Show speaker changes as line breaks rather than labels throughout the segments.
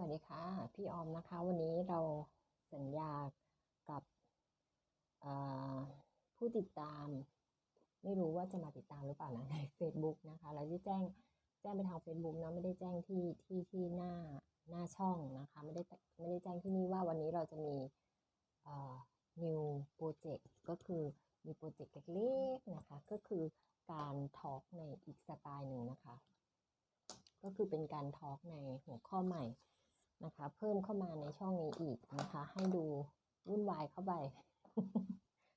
วัสดีค่ะ พี่ออมนะคะ วันนี้เราสัญญากับผู้ติดตาม ไม่รู้ว่าจะมาติดตามหรือเปล่านะใน Facebook นะคะเราจะแจ้งแจ้งไปทาง Facebook นะไม่ได้แจ้งที่ที่ที่หน้าหน้าช่องนะคะไม่ได้ไม่ได้แจ้งที่นี่ว่าวันนี้เราจะมี new project ก็คือมีโปรเจกต์เล็กๆนะคะ ก็คือการทอล์กในอีกสไตล์หนึ่งนะคะ ก็คือเป็นการทอล์กในหัวข้อใหม่ นะคะ เพิ่มเข้ามาในช่องนี้อีกนะคะ ให้ดูวุ่นวายเข้าไป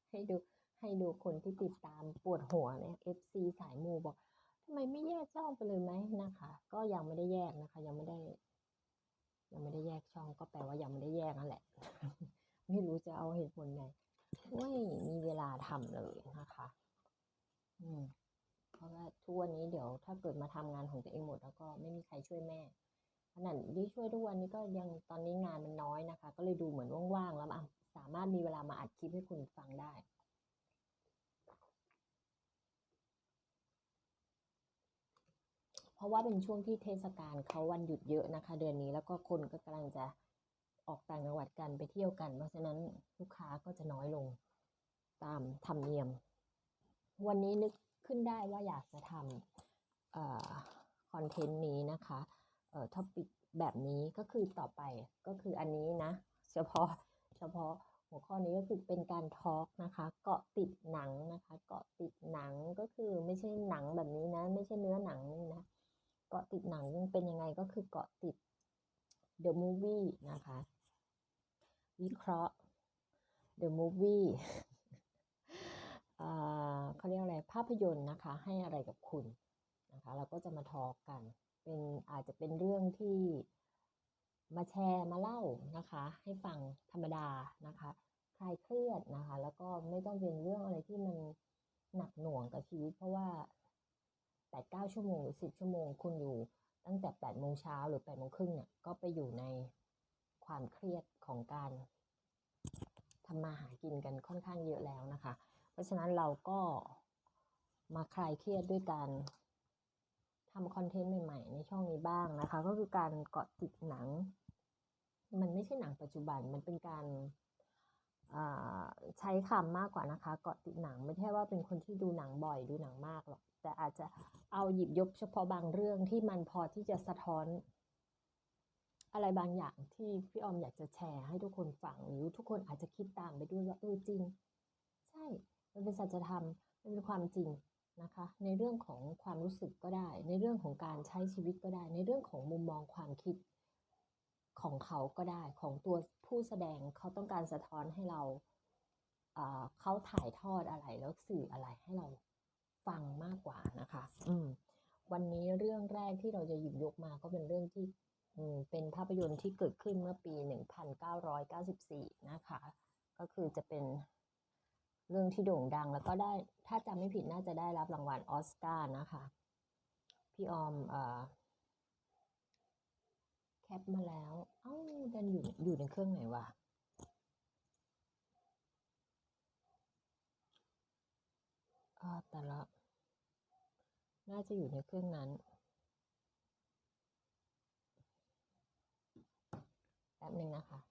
ให้ดูให้ดูคนที่ติดตามปวดหัวเนี่ย FC สายมูบอกทำไมไม่แยกช่องไปเลยไหมนะคะ ก็ยังไม่ได้แยกนะคะ ยังไม่ได้ ยังไม่ได้แยกช่องก็แปลว่ายังไม่ได้แยกนั่นแหละ ไม่รู้จะเอาเหตุผลไหนไม่มีเวลาทำเลยนะคะ อืมเพราะว่าทุกวันนี้เดี๋ยวถ้าเกิดมาทำงานของตัวเองหมด แล้วก็ไม่มีใครช่วยแม่ ขนาดที่ช่วยทุกวันนี้ก็ยังตอนนี้งานมันน้อยนะคะ ก็เลยดูเหมือนว่างๆแล้วสามารถมีเวลามาอัดคลิปให้คุณฟังได้เพราะว่าเป็นช่วงที่เทศกาลเขาวันหยุดเยอะนะคะ เดือนนี้แล้วก็คนก็กำลังจะออกต่างจังหวัดกันไปเที่ยวกัน เพราะฉะนั้นลูกค้าก็จะน้อยลงตามธรรมเนียม วันนี้นึกขึ้นได้ว่าอยากจะทำคอนเทนต์นี้นะคะ เอ่อท็อปิกแบบนี้ก็คือต่อไปก็คืออันนี้นะ เฉพาะเฉพาะหัวข้อนี้ก็คือเป็นการทอล์กนะคะเกาะติดหนังนะคะเกาะติดหนังก็คือไม่ใช่หนังแบบนี้นะไม่ใช่เนื้อหนังนี่นะเกาะติดหนังเป็นยังไงก็คือเกาะติด The Movie นะคะวิเคราะห์ The Movie อ่าเขาเรียกอะไรภาพยนตร์นะคะให้อะไรกับคุณนะคะเราก็จะมาทอล์กกัน เป็นอาจจะเป็นเรื่องที่มาแชร์มาเล่านะคะ ให้ฟังธรรมดานะคะคลายเครียดนะคะ แล้วก็ไม่ต้องเป็นเรื่องอะไรที่มันหนักหน่วงกับชีวิต เพราะว่าแปดเก้าชั่วโมงหรือสิบชั่วโมง คุณอยู่ตั้งแต่แปดโมงเช้าหรือแปดโมงครึ่งเนี่ยก็ไปอยู่ในความเครียดของการทำมาหากินกันค่อนข้างเยอะแล้วนะคะ เพราะฉะนั้นเราก็มาคลายเครียดด้วยการ ทำคอนเทนต์ใหม่ๆ ในช่องนี้บ้างนะคะ ก็คือการเกาะติดหนัง มันไม่ใช่หนังปัจจุบันมันเป็นการใช้คำมากกว่านะคะ เกาะติดหนังไม่ใช่ว่าเป็นคนที่ดูหนังบ่อยดูหนังมากหรอกแต่อาจจะเอาหยิบยกเฉพาะบางเรื่องที่มันพอที่จะสะท้อน อะไรบางอย่างที่พี่ออมอยากจะแชร์ให้ทุกคนฟังหรือทุกคนอาจจะคิดตามไปด้วยว่าเออจริง ใช่ มันเป็นสัจธรรมมันเป็นความจริง นะคะ ในเรื่องของความรู้สึกก็ได้ ในเรื่องของการใช้ชีวิตก็ได้ ในเรื่องของมุมมองความคิดของเขาก็ได้ ของตัวผู้แสดงเขาต้องการสะท้อนให้เราเขาถ่ายทอดอะไรแล้วสื่ออะไรให้เราฟังมากกว่านะคะ อืม วันนี้เรื่องแรกที่เราจะหยิบยกมาก็เป็นเรื่องที่เป็นภาพยนตร์ที่เกิดขึ้นเมื่อปี 1994 นะคะ ก็คือจะเป็น เรื่องที่โด่งดังแล้วก็ได้ถ้าจำไม่ผิดน่าจะได้รับรางวัลออสการ์นะคะ พี่ออมเอ่อแคปมาแล้ว เอ้าดันอยู่อยู่ในเครื่องไหนวะอ่าแต่ละ น่าจะอยู่ในเครื่องนั้นแป๊บหนึ่งนะคะ